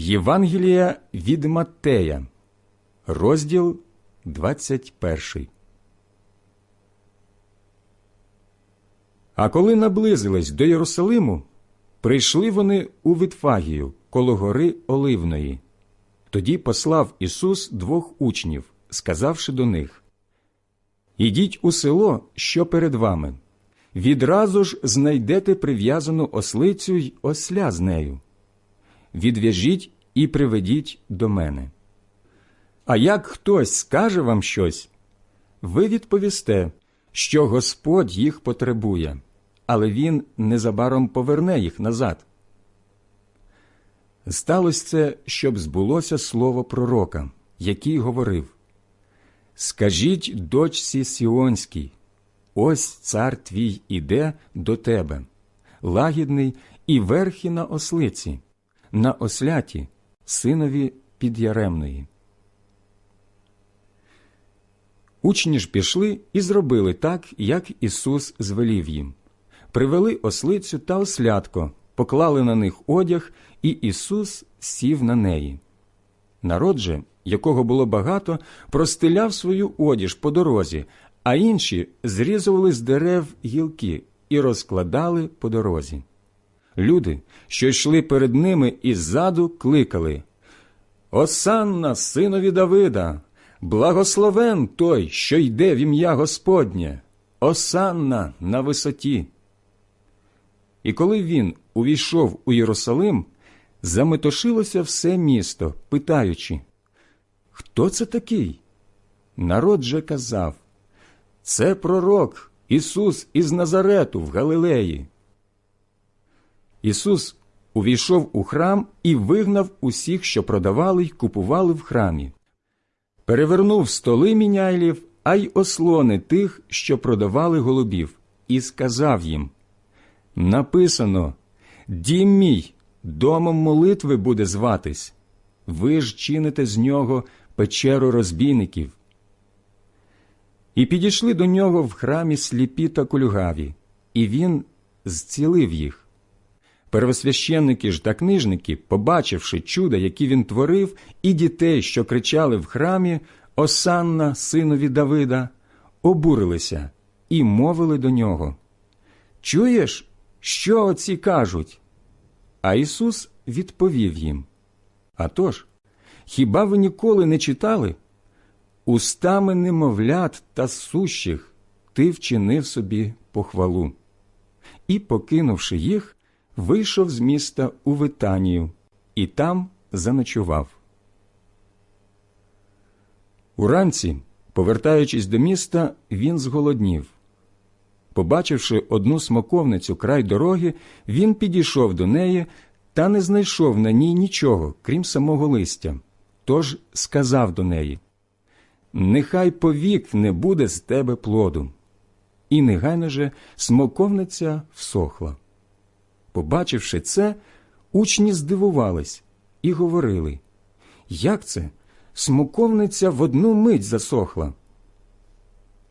Євангелія від Маттея, розділ 21. А коли наблизились до Єрусалиму, прийшли вони у Витфагію коло гори Оливної. Тоді послав Ісус двох учнів, сказавши до них Ідіть у село, що перед вами. Відразу ж знайдете прив'язану ослицю й осля з нею. Відв'яжіть і приведіть до мене. А як хтось скаже вам щось, ви відповісте, що Господь їх потребує, але Він незабаром поверне їх назад. Сталося це, щоб збулося слово пророка, який говорив Скажіть дочці Сіонській, ось цар твій іде до тебе, лагідний і верхи на ослиці, на осляті, синові підяремної. Учні ж пішли і зробили так, як Ісус звелів їм. Привели ослицю та ослятко, поклали на них одяг, і Ісус сів на неї. Народ же, якого було багато, простиляв свою одіж по дорозі, а інші зрізували з дерев гілки і розкладали по дорозі. Люди, що йшли перед ними іззаду, кликали Осанна, синові Давида, благословен той, що йде в ім'я Господнє, Осанна на висоті. І коли він увійшов у Єрусалим, заметошилося все місто, питаючи, Хто це такий? Народ же казав, Це пророк Ісус із Назарету в Галилеї. Ісус увійшов у храм і вигнав усіх, що продавали й купували в храмі. Перевернув столи міняйлів, а й ослони тих, що продавали голубів, і сказав їм Написано Дім мій, домом молитви буде зватись. Ви ж чините з нього печеру розбійників. І підійшли до нього в храмі сліпі та кульгаві, і він зцілив їх. Первосвященники ж та книжники, побачивши чуда, які він творив, і дітей, що кричали в храмі Осанна, синові Давида, обурилися і мовили до нього Чуєш, що оці кажуть? А Ісус відповів їм «А тож, хіба ви ніколи не читали? Устами немовлят та сущих ти вчинив собі похвалу. І, покинувши їх, вийшов з міста у Витанію і там заночував. Уранці, повертаючись до міста, він зголоднів. Побачивши одну смоковницю край дороги, він підійшов до неї та не знайшов на ній нічого, крім самого листя. Тож сказав до неї Нехай повік не буде з тебе плоду. І негайно же смоковниця всохла. Побачивши це, учні здивувались і говорили Як це? Смоковниця в одну мить засохла.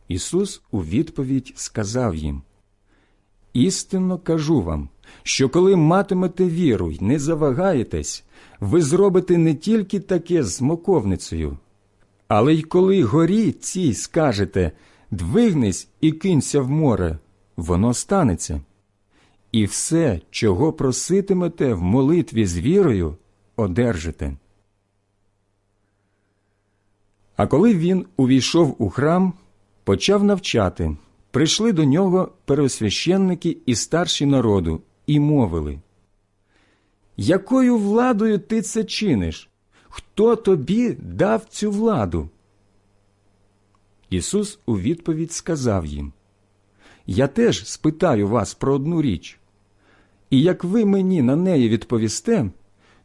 Ісус у відповідь сказав їм Істинно кажу вам, що коли матимете віру й не завагаєтесь, ви зробите не тільки таке з смоковницею, але й коли горі цій скажете Двигнись і кинься в море, воно станеться. І все, чого проситимете в молитві з вірою, одержите. А коли він увійшов у храм, почав навчати, прийшли до нього первосвященники і старші народу і мовили Якою владою ти це чиниш? Хто тобі дав цю владу? Ісус у відповідь сказав їм Я теж спитаю вас про одну річ, і як ви мені на неї відповісте,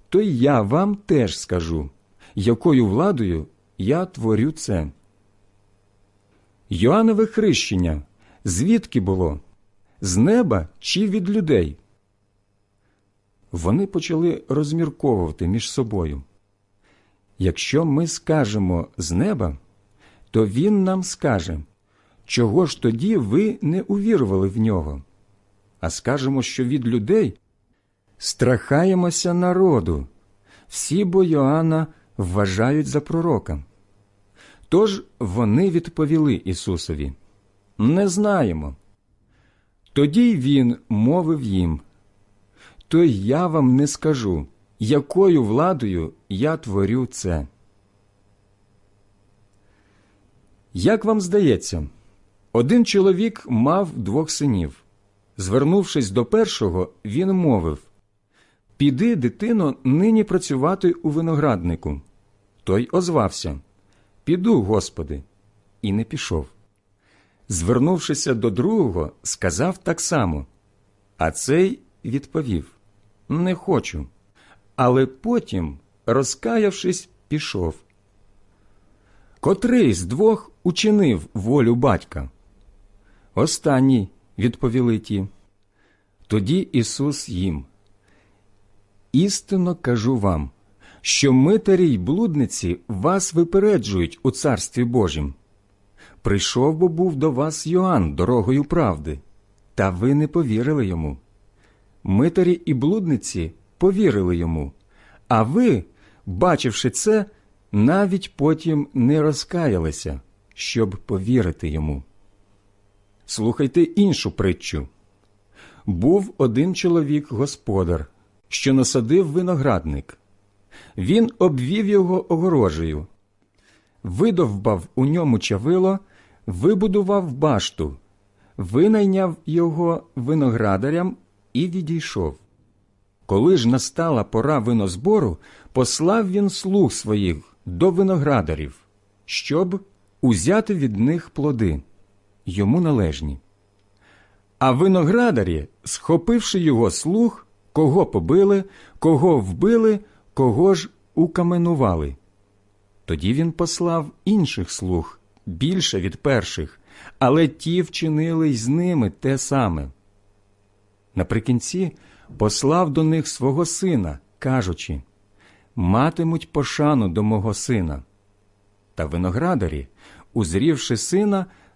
то й я вам теж скажу, якою владою я творю це. Йоаннове хрещення звідки було? З неба чи від людей? Вони почали розмірковувати між собою. Якщо ми скажемо з неба, то він нам скаже, чого ж тоді ви не увірували в нього, а скажемо, що від людей страхаємося народу. Всі бо Йоанна вважають за пророка. Тож вони відповіли Ісусові Не знаємо. Тоді він мовив їм То я вам не скажу, якою владою я творю це. Як вам здається, один чоловік мав двох синів. Звернувшись до першого, він мовив Піди, дитино, нині працювати у винограднику. Той озвався Піду, Господи, і не пішов. Звернувшися до другого, сказав так само. А цей відповів Не хочу. Але потім, розкаявшись, пішов. Котрий з двох учинив волю батька? Останній, відповіли ті. Тоді Ісус їм. Істинно кажу вам, що митарі й блудниці вас випереджують у Царстві Божім. Прийшов бо був до вас Йоанн дорогою правди, та ви не повірили йому. Митарі і блудниці повірили йому, а ви, бачивши це, навіть потім не розкаялися, щоб повірити йому. Слухайте іншу притчу. Був один чоловік господар, що насадив виноградник. Він обвів його огорожею, видовбав у ньому чавило, вибудував башту, винайняв його виноградарям і відійшов. Коли ж настала пора винозбору, послав він слуг своїх до виноградарів, щоб узяти від них плоди, йому належні. А виноградарі, схопивши його слуг, кого побили, кого вбили, кого ж укаменували. Тоді він послав інших слуг, більше від перших, але ті вчинили й з ними те саме. Наприкінці послав до них свого сина, кажучи Матимуть пошану до мого сина. Та виноградарі, узрівши сина,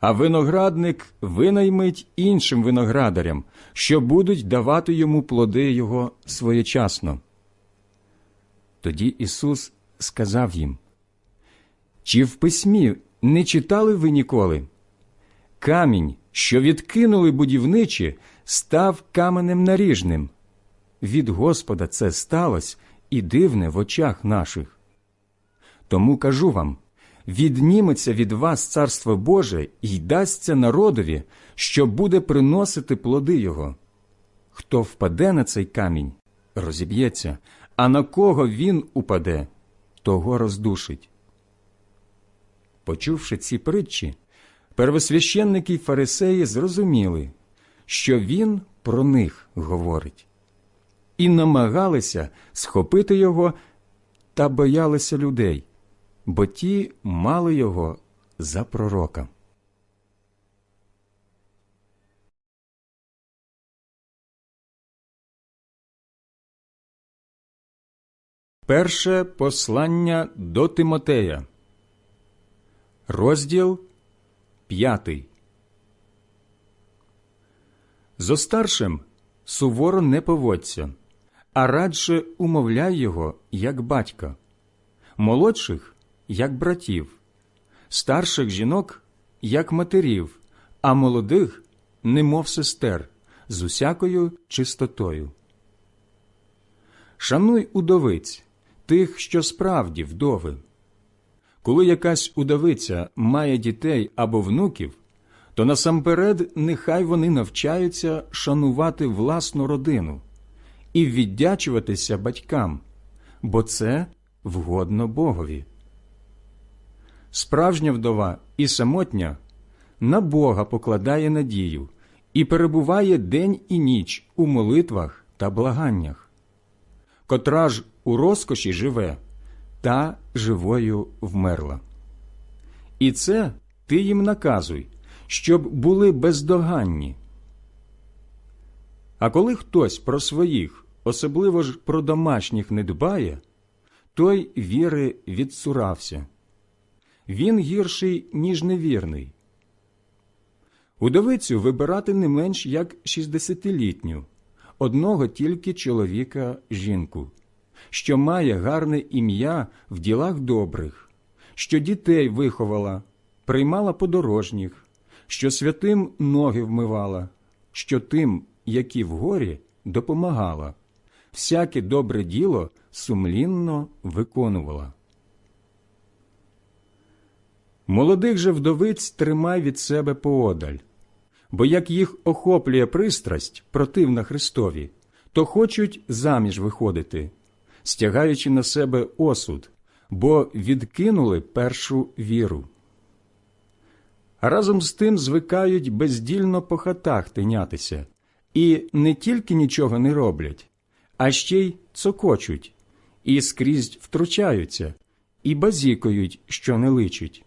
а виноградник винаймить іншим виноградарям, що будуть давати йому плоди його своєчасно. Тоді Ісус сказав їм, Чи в письмі не читали ви ніколи? Камінь, що відкинули будівничі, став каменем наріжним. Від Господа це сталося і дивне в очах наших. Тому кажу вам відніметься від вас Царство Боже і дасться народові, що буде приносити плоди його. Хто впаде на цей камінь, розіб'ється, а на кого він упаде, того роздушить. Почувши ці притчі, первосвященники й фарисеї зрозуміли, що він про них говорить, і намагалися схопити його та боялися людей, бо ті мали його за пророка. Перше послання до Тимотея, розділ п'ятий. Зо старшим суворо не поводься, а радше умовляй його, як батька, молодших, як братів, старших жінок, як матерів, а молодих, немов сестер, з усякою чистотою. Шануй удовиць, тих, що справді вдови. Коли якась удовиця має дітей або внуків, то насамперед нехай вони навчаються шанувати власну родину і віддячуватися батькам, бо це вгодно Богові. Справжня вдова і самотня на Бога покладає надію і перебуває день і ніч у молитвах та благаннях, котра ж у розкоші живе, та живою вмерла. І це ти їм наказуй, щоб були бездоганні. А коли хтось про своїх, особливо ж про домашніх не дбає, той віри відсурався. Він гірший, ніж невірний. Удовицю вибирати не менш як шістдесятилітню, одного тільки чоловіка жінку, що має гарне ім'я в ділах добрих, що дітей виховала, приймала подорожніх, що святим ноги вмивала, що тим, які в горі, допомагала, всяке добре діло сумлінно виконувала. Молодих же вдовиць тримай від себе поодаль, бо як їх охоплює пристрасть противна Христові, то хочуть заміж виходити, стягаючи на себе осуд, бо відкинули першу віру. Разом з тим звикають бездільно по хатах тинятися, і не тільки нічого не роблять, а ще й цокочуть, і скрізь втручаються, і базікають, що не личить.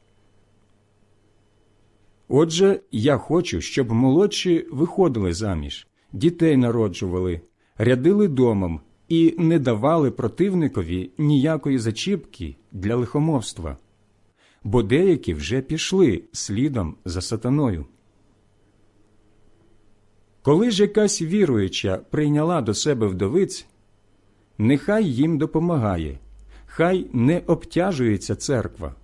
Отже, я хочу, щоб молодші виходили заміж, дітей народжували, рядили домом і не давали противникові ніякої зачіпки для лихомовства, бо деякі вже пішли слідом за сатаною. Коли ж якась віруюча прийняла до себе вдовиць, нехай їм допомагає, хай не обтяжується церква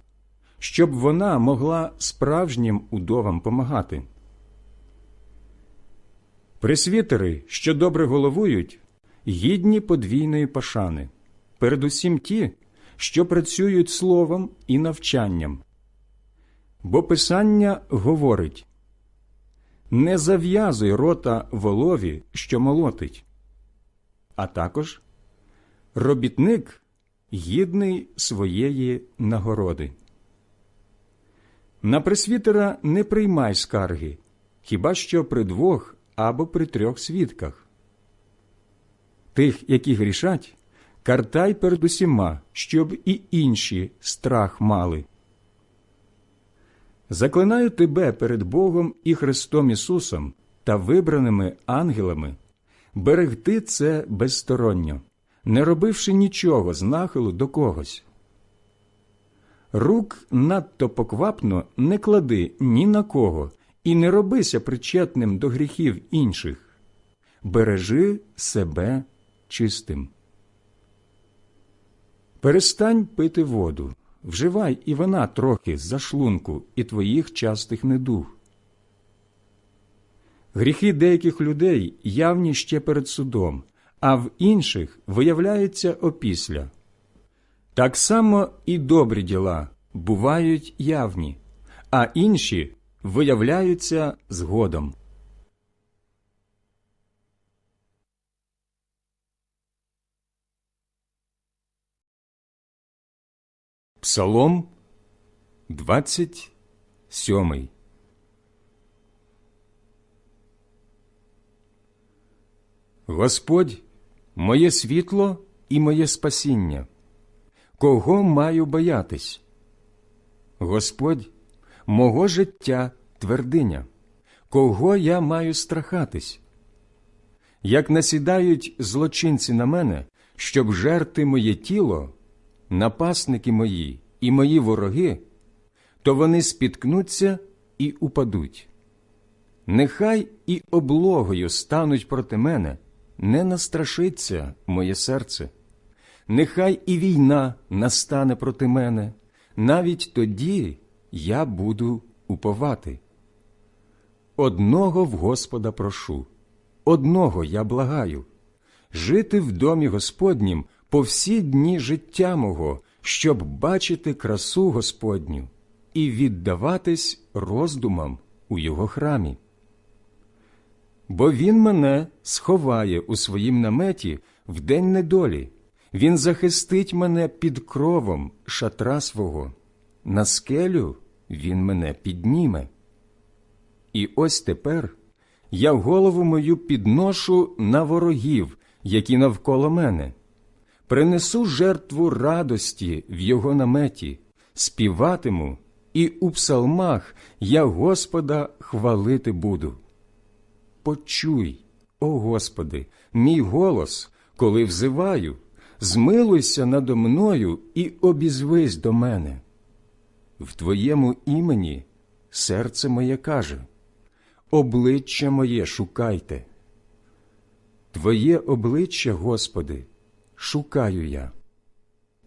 щоб вона могла справжнім удовам помагати. Пресвітери, що добре головують, гідні подвійної пошани, передусім ті, що працюють словом і навчанням. Бо Писання говорить не зав'язуй рота волові, що молотить, а також робітник гідний своєї нагороди. На пресвітера не приймай скарги, хіба що при двох або при трьох свідках. Тих, які грішать, картай перед усіма, щоб і інші страх мали. Заклинаю тебе перед Богом і Христом Ісусом та вибраними ангелами берегти це безсторонньо, не робивши нічого з нахилу до когось. Рук надто поквапно не клади ні на кого і не робися причетним до гріхів інших. Бережи себе чистим. Перестань пити воду, вживай і вона трохи за шлунку і твоїх частих недуг. Гріхи деяких людей явні ще перед судом, а в інших виявляються опісля. Так само і добрі діла бувають явні, а інші виявляються згодом. Псалом 27 Господь моє світло і моє спасіння. Кого маю боятись? Господь, мого життя твердиня, кого я маю страхатись? Як насідають злочинці на мене, щоб жерти моє тіло, напасники мої і мої вороги, то вони спіткнуться і упадуть. Нехай і облогою стануть проти мене, не настрашиться моє серце нехай і війна настане проти мене, навіть тоді я буду уповати. Одного в Господа прошу, одного я благаю, жити в домі Господнім по всі дні життя мого, щоб бачити красу Господню і віддаватись роздумам у його храмі. Бо він мене сховає у своїм наметі в день недолі. Він захистить мене під кровом шатра свого, на скелю він мене підніме. І ось тепер я голову мою підношу на ворогів, які навколо мене. принесу жертву радості в його наметі, співатиму, і у псалмах я Господа хвалити буду. Почуй, о Господи, мій голос, коли взиваю, змилуйся надо мною і обізвись до мене. В Твоєму імені серце моє каже, обличчя моє шукайте. Твоє обличчя, Господи, шукаю я.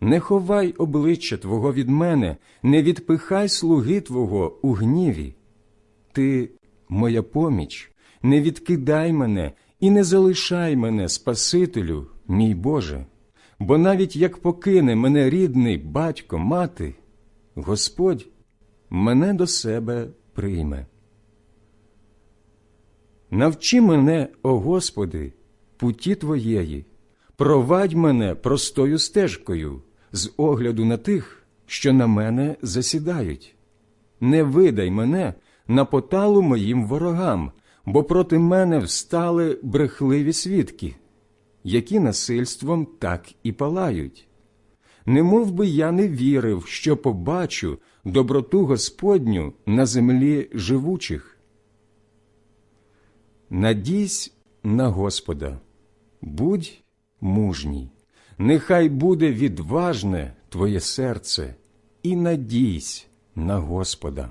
Не ховай обличчя Твого від мене, не відпихай слуги Твого у гніві. Ти, моя поміч, не відкидай мене і не залишай мене, Спасителю, мій Боже, бо навіть як покине мене рідний батько, мати, Господь мене до себе прийме. Навчи мене, о Господи, путі Твоєї, провадь мене простою стежкою з огляду на тих, що на мене засідають. Не видай мене на поталу моїм ворогам, бо проти мене встали брехливі свідки, які насильством так і палають. Не мов би я не вірив, що побачу доброту Господню на землі живучих. Надійсь на Господа, будь мужній, нехай буде відважне твоє серце, і надійсь на Господа.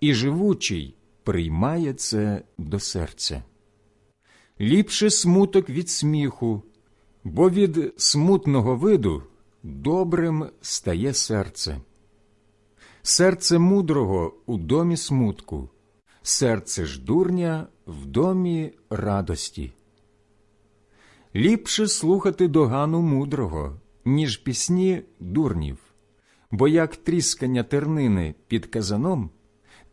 і живучий приймає це до серця. Ліпше смуток від сміху, бо від смутного виду добрим стає серце. Серце мудрого у домі смутку, серце ж дурня в домі радості. Ліпше слухати догану мудрого, ніж пісні дурнів, бо як тріскання тернини під казаном,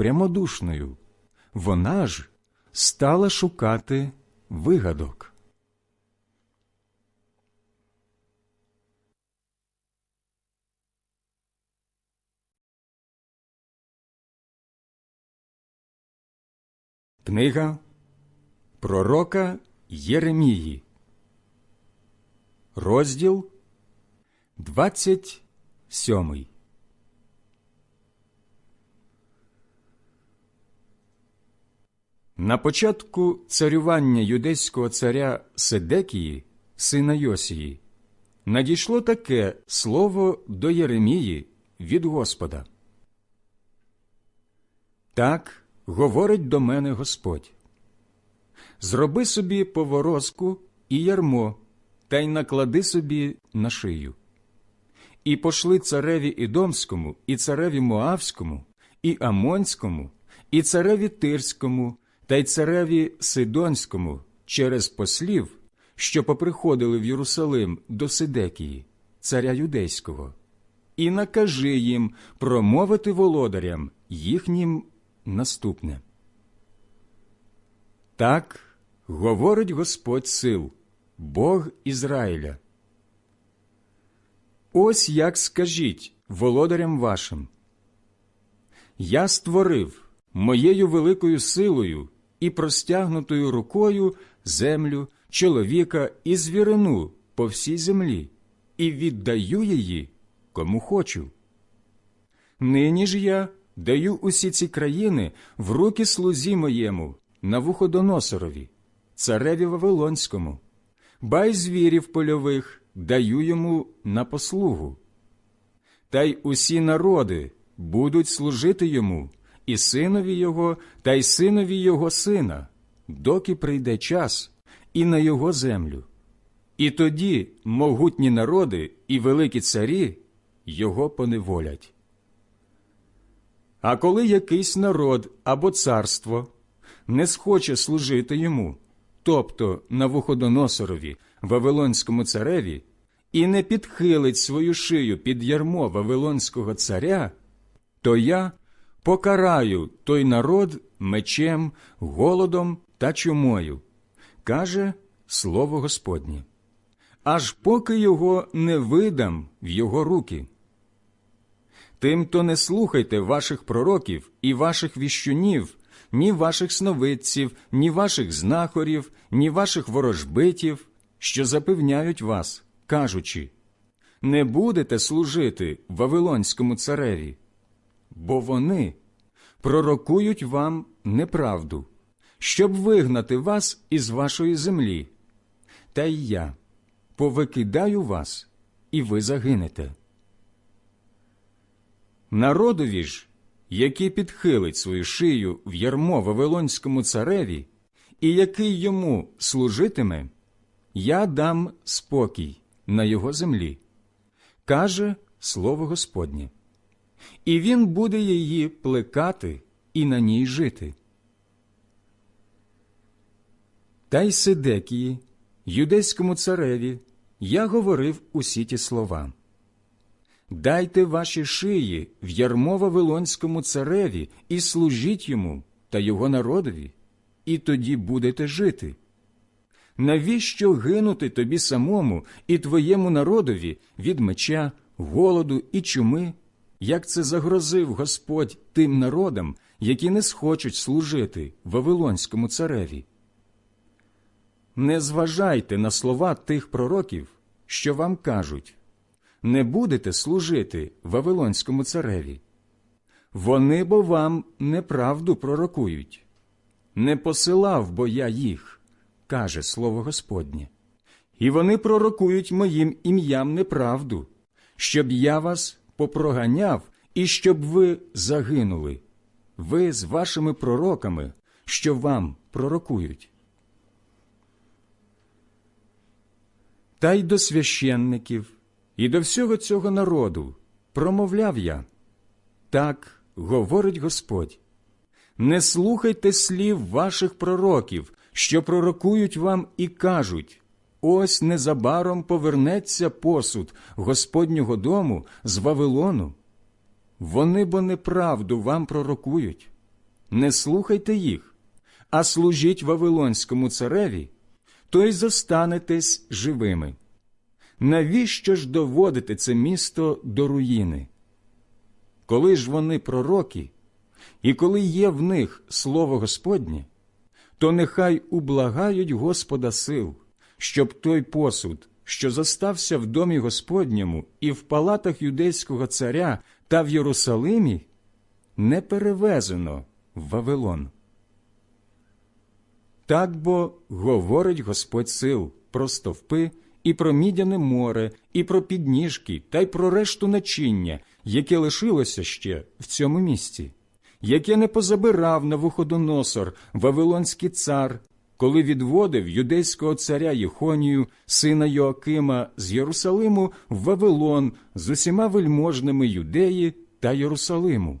прямодушною, вона ж стала шукати вигадок. Книга Пророка Єремії, розділ 27 На початку царювання юдейського царя Седекії, сина Йосії, надійшло таке слово до Єремії від Господа. Так говорить до мене Господь. Зроби собі поворозку і ярмо, та й наклади собі на шию. І пошли цареві Ідомському, і цареві Моавському, і Амонському, і цареві Тирському, та й цареві Сидонському через послів, що поприходили в Єрусалим до Сидекії, царя юдейського, і накажи їм промовити володарям їхнім наступне. Так говорить Господь сил, Бог Ізраїля. Ось як скажіть володарям вашим. Я створив моєю великою силою і простягнутою рукою землю, чоловіка і звірину по всій землі, і віддаю її кому хочу. Нині ж я даю усі ці країни в руки слузі моєму, Навуходоносорові, цареві Вавилонському, бай звірів польових даю йому на послугу. Та й усі народи будуть служити йому, і синові його, та й синові його сина, доки прийде час, і на його землю. І тоді могутні народи і великі царі його поневолять. А коли якийсь народ або царство не схоче служити йому, тобто Навуходоносорові, Вавилонському цареві, і не підхилить свою шию під ярмо Вавилонського царя, то я покараю той народ мечем, голодом та чумою, каже слово Господнє, аж поки його не видам в його руки. Тим то не слухайте ваших пророків і ваших віщунів, ні ваших сновидців, ні ваших знахорів, ні ваших ворожбитів, що запевняють вас, кажучи не будете служити Вавилонському цареві, бо вони пророкують вам неправду, щоб вигнати вас із вашої землі. Та й я повикидаю вас, і ви загинете. Народові ж, який підхилить свою шию в ярмо Вавилонському цареві, і який йому служитиме, я дам спокій на його землі, каже слово Господнє. І він буде її плекати і на ній жити. Та й Сидекії, юдейському цареві, я говорив усі ті слова. Дайте ваші шиї в ярмо Вавилонському цареві і служіть йому та його народові, і тоді будете жити. Навіщо гинути тобі самому і твоєму народові від меча, голоду і чуми, як це загрозив Господь тим народам, які не схочуть служити Вавилонському цареві? Не зважайте на слова тих пророків, що вам кажуть не будете служити Вавилонському цареві. Вони бо вам неправду пророкують. Не посилав бо я їх, каже слово Господнє. І вони пророкують моїм ім'ям неправду, щоб я вас попроганяв і щоб ви загинули, ви з вашими пророками, що вам пророкують. Та й до священників, і до всього цього народу промовляв я. Так говорить Господь. Не слухайте слів ваших пророків, що пророкують вам і кажуть ось незабаром повернеться посуд Господнього дому з Вавилону. Вони бо неправду вам пророкують. Не слухайте їх, а служіть Вавилонському цареві, то й зостанетесь живими. Навіщо ж доводити це місто до руїни? Коли ж вони пророки, і коли є в них слово Господнє, то нехай ублагають Господа сил, щоб той посуд, що зостався в домі Господньому і в палатах юдейського царя та в Єрусалимі, не перевезено в Вавилон. Так бо говорить Господь сил про стовпи і про мідяне море, і про підніжки, та й про решту начиння, яке лишилося ще в цьому місці, яке не позабирав на вуходоносор Вавилонський цар, коли відводив юдейського царя Єхонію, сина Йоакима з Єрусалиму в Вавилон з усіма вельможними юдеї та Єрусалиму.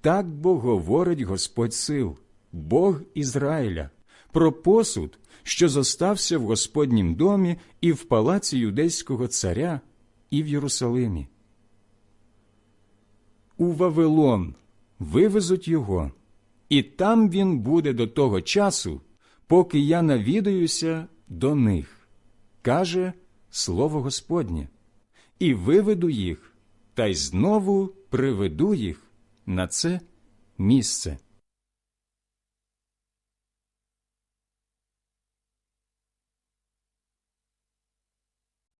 Так бо говорить Господь сил, Бог Ізраїля, про посуд, що зостався в Господнім домі і в палаці юдейського царя, і в Єрусалимі. У Вавилон вивезуть його, і там він буде до того часу, поки я навідаюся до них, каже слово Господнє, і виведу їх, та й знову приведу їх на це місце.